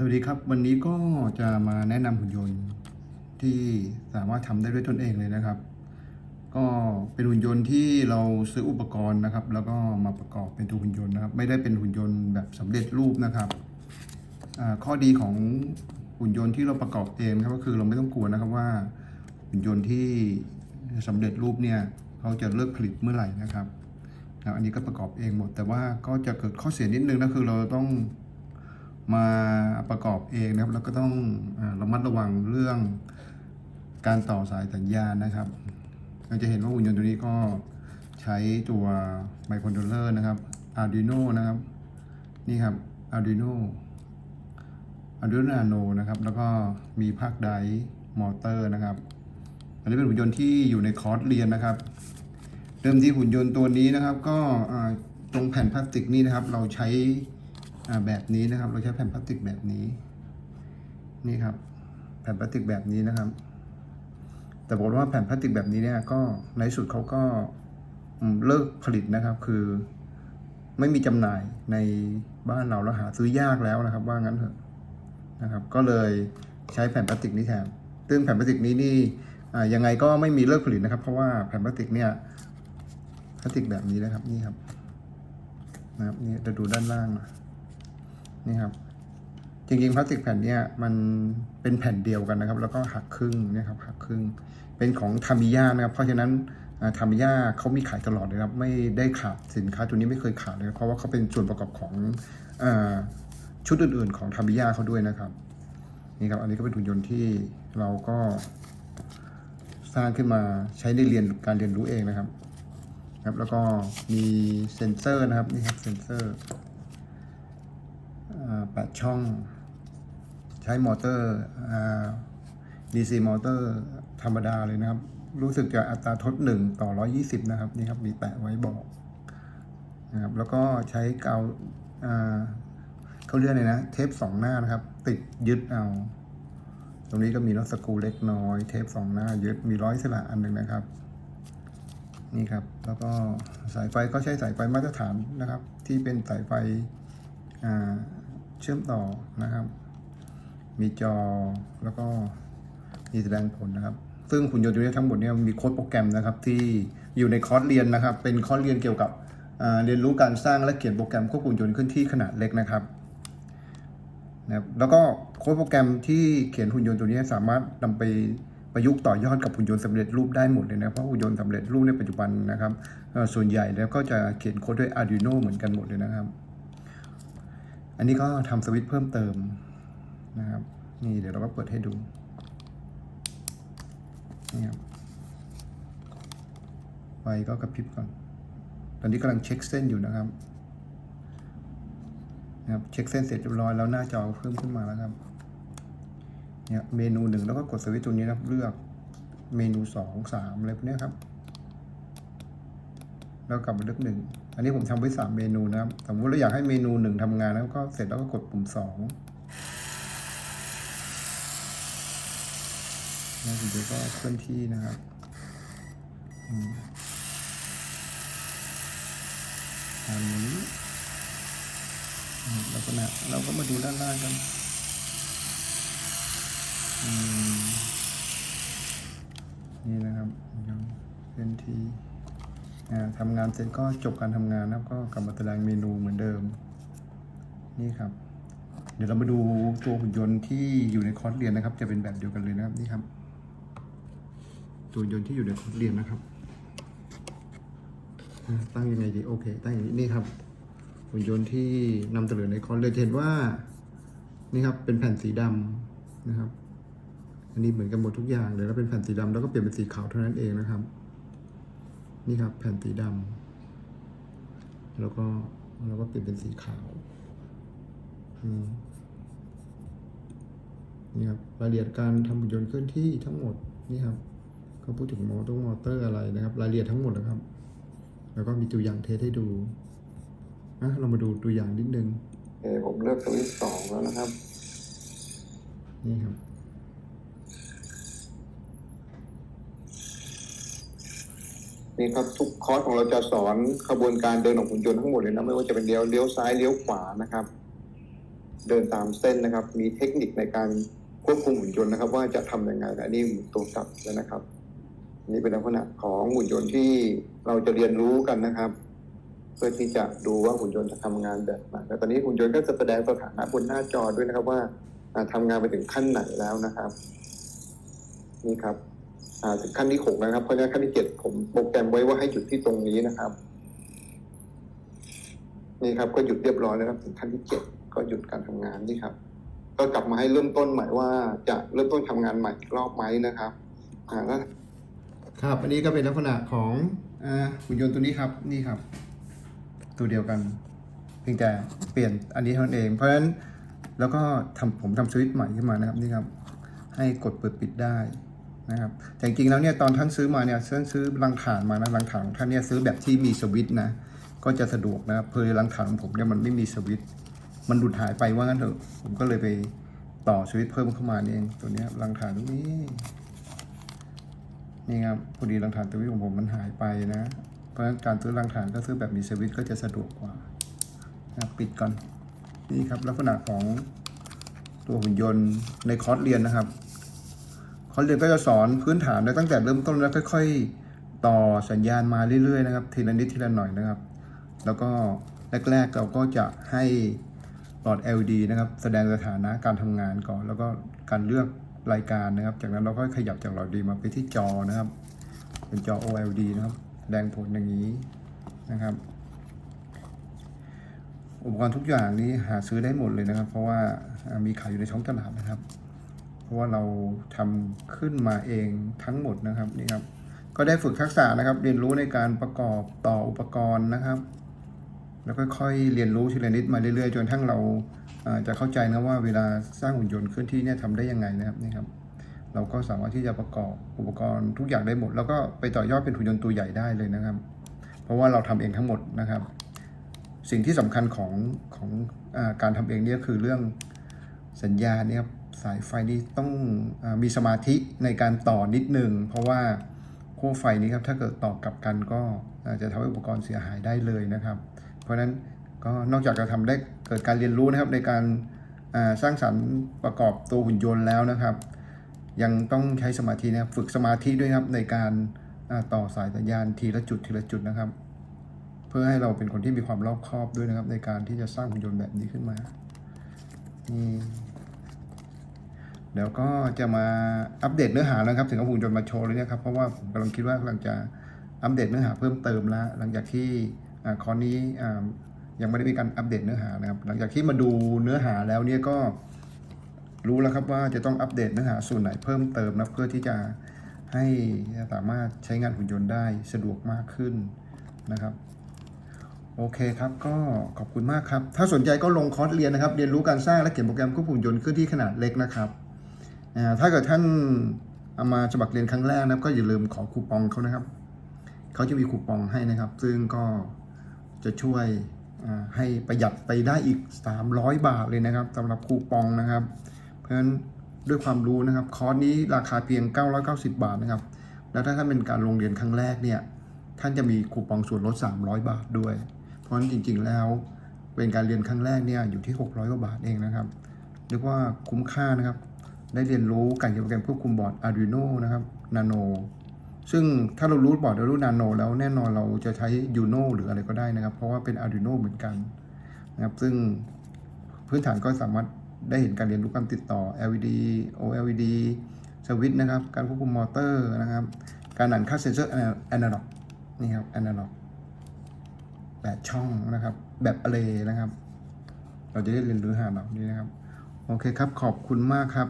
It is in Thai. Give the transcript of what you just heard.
สวัสดีครับ วันนี้ก็จะมาแนะนำหุ่นยนต์ที่สามารถทำได้ด้วยตนเองเลยนะครับ ก็เป็นหุ่นยนต์ที่เราซื้ออุปกรณ์นะครับ แล้วก็มาประกอบเป็นตัวหุ่นยนต์นะครับ ไม่ได้เป็นหุ่นยนต์แบบสำเร็จรูปนะครับข้อดีของหุ่นยนต์ที่เราประกอบเองครับก็คือเราไม่ต้องกลัวนะครับว่าหุ่นยนต์ที่สำเร็จรูปเนี่ยเขาจะเลิกผลิตเมื่อไหร่นะครับนะครับอันนี้ก็ประกอบเองหมด แต่ว่าก็จะเกิดข้อเสียนิดนึงนะคือเราต้อง มาประกอบเองนะครับ แล้วก็ต้องระมัดระวังเรื่องการต่อสายสัญญาณนะครับ เราจะเห็นว่าหุ่นยนต์ตัวนี้ก็ใช้ตัวไมโครคอนโทรลเลอร์นะครับ Arduino นะครับ นี่ครับ Arduino Arduino Nano นะครับ แล้วก็มีภาคไดมอเตอร์นะครับ อันนี้เป็นหุ่นยนต์ที่อยู่ในคอร์สเรียนนะครับ เดิมที่หุ่นยนต์ตัวนี้นะครับ ก็ตรงแผ่นพลาสติกนี่นะครับ เราใช้ แบบนี้นะครับ เราใช้แผ่นพลาสติกแบบนี้ นี่ครับ แผ่นพลาสติกแบบนี้นะครับ แต่บอกว่าแผ่นพลาสติกแบบนี้เนี่ยก็ในสุดเขาก็เลิกผลิตนะครับ คือไม่มีจำหน่ายในบ้านเราแล้วหาซื้อยากแล้วนะครับ ว่างั้นเถอะนะครับ ก็เลยใช้แผ่นพลาสติกนี้แทนซึ่งแผ่นพลาสติกนี้นี่ยังไงก็ไม่มีเลิกผลิตนะครับ เพราะว่าแผ่นพลาสติกเนี่ยพลาสติกแบบนี้นะครับนี่ครับนะครับนี่จะดูด้านล่างน่อย นี่ครับ จริงๆพลาสติกแผ่นเนี้ยมันเป็นแผ่นเดียวกันนะครับ แล้วก็หักครึ่งนี่ครับหักครึ่ง เป็นของทามิยานะครับ เพราะฉะนั้นทามิยาเขามีขายตลอดเลยครับ ไม่ได้ขาดสินค้าตัวนี้ไม่เคยขาดเลย เพราะว่าเขาเป็นส่วนประกอบของอชุดอื่นๆ ของทามิยาเขาด้วยนะครับนี่ครับ อันนี้ก็เป็นหุ่นยนต์ที่เราก็สร้างขึ้นมาใช้ในเรียนการเรียนรู้เองนะครับครับ แล้วก็มีเซ็นเซอร์นะครับนี่ครับเซ็นเซอร์ แปดช่อง ใช้มอเตอร์ DC มอเตอร์ธรรมดาเลยนะครับ รู้สึกจะอัตราทดหนึ่งต่อร้อยี่สิบนะครับ นี่ครับมีแปะไว้บอกนะครับ แล้วก็ใช้กาวเขาเรียกอะไรนะ เทปสองหน้านะครับ ติดยึดเอา ตรงนี้ก็มีน็อตสกูเล็กน้อย เทปสองหน้ายึด มีร้อยสละอันหนึ่งนะครับ นี่ครับ แล้วก็สายไฟก็ใช้สายไฟมาตรฐานนะครับ ที่เป็นสายไฟอ่า เชื่อมต่อนะครับ มีจอแล้วก็มีแสดงผลนะครับ ซึ่งหุ่นยนต์ตัวนี้ทั้งหมดเนี่ยมีโค้ดโปรแกรมนะครับ ที่อยู่ในคอร์สเรียนนะครับ เป็นคอร์สเรียนเกี่ยวกับเรียนรู้การสร้างและเขียนโปรแกรมควบคุมยนต์เคลื่อนที่ขนาดเล็กนะครับนะครับ แล้วก็โค้ดโปรแกรมที่เขียนหุ่นยนต์ตัวนี้สามารถนำไปประยุกต์ต่อยอดกับหุ่นยนต์สำเร็จรูปได้หมดเลยนะเพราะหุ่นยนต์สำเร็จรูปในปัจจุบันนะครับส่วนใหญ่แล้วก็จะเขียนโค้ดด้วย Arduino เหมือนกันหมดเลยนะครับ อันนี้ก็ทำสวิตช์เพิ่มเติมนะครับ นี่เดี๋ยวเราก็เปิดให้ดูนี่ครับไฟก็กระพริบก่อน ตอนนี้กำลังเช็คเส้นอยู่นะครับนะครับ เช็คเส้นเสร็จเรียบร้อยแล้วหน้าจอเพิ่มขึ้นมาแล้วครับเนี่ยเมนูหนึ่งแล้วก็กดสวิตช์ตัวนี้นะครับเลือกเมนูสองสามอะไรพวกนี้ครับ แล้วกลับมาเลือกหนึ่ง อันนี้ผมทำไว้สามเมนูนะครับสมมติเราอยากให้เมนูหนึ่งทำงานแล้วก็เสร็จแล้วก็กดปุ่มสองแล้วเดี๋ยวก็เคลื่อนที่นะครับอืมตามนี้อืมแล้วก็นะเราก็มาดูด้านล่างกันนี่นะครับยังเคลื่อนที่ ทำงานเสร็จก็จบการทำงานนะครับ ก็กลับมาแสดงเมนูเหมือนเดิม นี่ครับ เดี๋ยวเรามาดูตัวหุ่นยนต์ที่อยู่ในคอร์สเรียนนะครับ จะเป็นแบบเดียวกันเลยนะครับนี่ครับ ตัวหุ่นยนต์ที่อยู่ในคอร์สเรียนนะครับตั้งยังไงดีโอเค ตั้งอย่างนี้นี่ครับ หุ่นยนต์ที่นำเสนอในคอร์สเรียนเห็นว่า นี่ครับเป็นแผ่นสีดำนะครับ อันนี้เหมือนกันหมดทุกอย่างเลยแล้วเป็นแผ่นสีดำแล้วก็เปลี่ยนเป็นสีขาวเท่านั้นเองนะครับ นี่ครับแผ่นสีดำแล้วก็แล้วก็เปลี่ยนเป็นสีขาวอืมนี่ครับรายละเอียดการทำหุ่นยนต์เคลื่อนที่ทั้งหมดนี่ครับก็พูดถึงมอเตอร์มอเตอร์อะไรนะครับ รายละเอียดทั้งหมดนะครับ แล้วก็มีตัวอย่างเทสให้ดูนะเรามาดูตัวอย่างนิดนึงโอเคผมเลือกสวิตช์สองแล้วนะครับ นี่ครับ นี่ครับทุกคอร์สของเราจะสอนขบวนการเดินของหุ่นยนต์ทั้งหมดเลยนะไม่ว่าจะเป็นเลี้ยวเลี้ยวซ้ายเลี้ยวขวานะครับ เดินตามเส้นนะครับ มีเทคนิคในการควบคุมหุ่นยนต์นะครับ ว่าจะทำยังไงอันนี้ตัวกลับแล้วนะครับ นี่เป็นลักษณะของหุ่นยนต์ที่เราจะเรียนรู้กันนะครับ เพื่อที่จะดูว่าหุ่นยนต์จะทำงานแบบไหนแต่ตอนนี้หุ่นยนต์ก็จะแสดงสถานะบนหน้าจอด้วยนะครับว่าอ่าทำงานไปถึงขั้นไหนแล้วนะครับ นี่ครับ ถึงขั้นที่หกนะครับ เพราะฉะนั้นขั้นที่เจ็ดผมโปรแกรมไว้ว่าให้หยุดที่ตรงนี้นะครับ นี่ครับ ก็หยุดเรียบร้อยแล้วครับถึงขั้นที่เจ็ดก็หยุดการทำงานนี่ครับ ก็กลับมาให้เริ่มต้นใหม่ว่าจะเริ่มต้นทำงานใหม่รอบไหมนะครับอ่าครับ อันนี้ก็เป็นลักษณะของอหุ่นยนต์ตัวนี้ครับ นี่ครับ ตัวเดียวกัน เพียงแต่เปลี่ยนอันนี้เท่านั้นเอง เพราะฉะนั้นแล้วก็ทำผมทำสวิตช์ใหม่ขึ้นมานะครับนี่ครับ ให้กดเปิดปิดได้ นะครับแต่จริงๆแล้วเนี่ยตอนท่านซื้อมาเนี่ยท่านซื้อรังฐานมานะรังฐานของท่านเนี่ยซื้อแบบที่มีสวิตช์นะก็จะสะดวกนะครับเพอรังฐานของผมเนี่ยมันไม่มีสวิตช์มันหลุดหายไปว่างั้นเถอะผมก็เลยไปต่อสวิตช์เพิ่มเข้ามาเองตัวเนี้ยรังฐานตรงนี้นี่ครับพอดีรังฐานตัวนี้ของผมมันหายไปนะ เพราะฉะนั้นการซื้อรังฐานก็ซื้อแบบมีสวิตช์ก็จะสะดวกกว่านะปิดก่อนนี่ครับลักษณะของตัวหุ่นยนต์ในคอร์สเรียนนะครับ คอร์สเรียนก็จะสอนพื้นฐานตั้งแต่เริ่มต้นแล้วค่อย ๆ ต่อสัญญาณมาเรื่อยๆนะครับทีละนิดทีละหน่อยนะครับ แล้วก็แรกๆเราก็จะให้หลอด LED นะครับแสดงสถานะการทำงานก่อน แล้วก็การเลือกรายการนะครับ จากนั้นเราก็ขยับจากหลอด LED มาไปที่จอนะครับ เป็นจอ OLED นะครับแสดงผลอย่างนี้นะครับอุปกรณ์ทุกอย่างนี้หาซื้อได้หมดเลยนะครับ เพราะว่าอ่ามีขายอยู่ในท้องตลาดนะครับ เพราะว่าเราทำขึ้นมาเองทั้งหมดนะครับนี่ครับ ก็ได้ฝึกทักษะนะครับ เรียนรู้ในการประกอบต่ออุปกรณ์นะครับ แล้วค่อยๆเรียนรู้ทีละนิดมาเรื่อยๆ จนทั้งเราจะเข้าใจนะว่าเวลาสร้างหุ่นยนต์เคลื่อนที่เนี่ยทำได้ยังไงนะครับนี่ครับ เราก็สามารถที่จะประกอบอุปกรณ์ทุกอย่างได้หมด แล้วก็ไปต่อยอดเป็นหุ่นยนต์ตัวใหญ่ได้เลยนะครับ เพราะว่าเราทำเองทั้งหมดนะครับ สิ่งที่สำคัญของของอการทำเองเนี่ยคือเรื่องสัญญาเนี่ยครับ สายไฟนี้ต้องอมีสมาธิในการต่อนิดนึง เพราะว่าขั้วไฟนี้ครับถ้าเกิดต่อกลับกันก็อาจจะทำให้อุปกรณ์เสียหายได้เลยนะครับ เพราะฉะนั้นก็นอกจากจะทำได้เกิดการเรียนรู้นะครับในการสร้างสรรค์ประกอบตัวหุ่นยนต์แล้วนะครับ ยังต้องใช้สมาธินะครับฝึกสมาธิด้วยครับในการต่อสายสัญญาณทีละจุดทีละจุดนะครับ เพื่อให้เราเป็นคนที่มีความรอบคอบด้วยนะครับ ในการที่จะสร้างหุ่นยนต์แบบนี้ขึ้นมานี่ เดี๋ยวก็จะมาอัปเดตเนื้อหาแล้วครับ ถึงเอาหุ่นยนมาโชว์เลยเนะครับ เพราะว่าผมกำลังคิดว่ากำลังจะอัปเดตเนื้อหาเพิ่มเติมแล้ว หลังจากที่อ่าคอร์สนี้ยังไม่ได้มีการอัปเดตเนื้อหานะครับ หลังจากที่มาดูเนื้อหาแล้วเนี่ยก็รู้แล้วครับว่าจะต้องอัปเดตเนื้อหาส่วนไหนเพิ่มเติมนะเพื่อที่จะให้สามารถใช้งานหุ่นยนต์ได้สะดวกมากขึ้นนะครับโอเคครับ ก็ขอบคุณมากครับ ถ้าสนใจก็ลงคอร์สเรียนนะครับ เรียนรู้การสร้างและเขียนโปรแกรมควบคุมหุ่นยนต์เคลื่อนที่ขนาดเล็กนะครับ ถ้าเกิดท่านเอามาสมัครเรียนครั้งแรกนะครับ ก็อย่าลืมขอคูปองเขานะครับ เขาจะมีคูปองให้นะครับ ซึ่งก็จะช่วยให้ประหยัดไปได้อีก 300 บาทเลยนะครับสำหรับคูปองนะครับ เพราะฉะนั้นด้วยความรู้นะครับ คอร์สนี้ราคาเพียง 990 บาทนะครับ แล้วถ้าท่านเป็นการลงเรียนครั้งแรกเนี่ย ท่านจะมีคูปองส่วนลด 300 บาทด้วย เพราะฉะนั้นจริง ๆ แล้วเป็นการเรียนครั้งแรกเนี่ยอยู่ที่ 600 กว่าบาทเองนะครับเรียกว่าคุ้มค่านะครับ ได้เรียนรู้การเขียนโปรแกรมควบคุมบอร์ด Arduino นะครับ Nano ซึ่งถ้าเรารู้บอร์ด Arduino Nano แล้วแน่นอนเราจะใช้ Uno หรืออะไรก็ได้นะครับ เพราะว่าเป็น Arduino เหมือนกันนะครับ ซึ่งพื้นฐานก็สามารถได้เห็นการเรียนรู้การติดต่อ LED OLED สวิตช์นะครับ การควบคุมมอเตอร์นะครับ การอ่านค่าเซนเซอร์ Analog นี่ครับ Analog แปดช่องนะครับ แบบอ r รนะครับ เราจะได้เรียนรู้หาเหล่านี้นะครับ โอเคครับ ขอบคุณมากครับ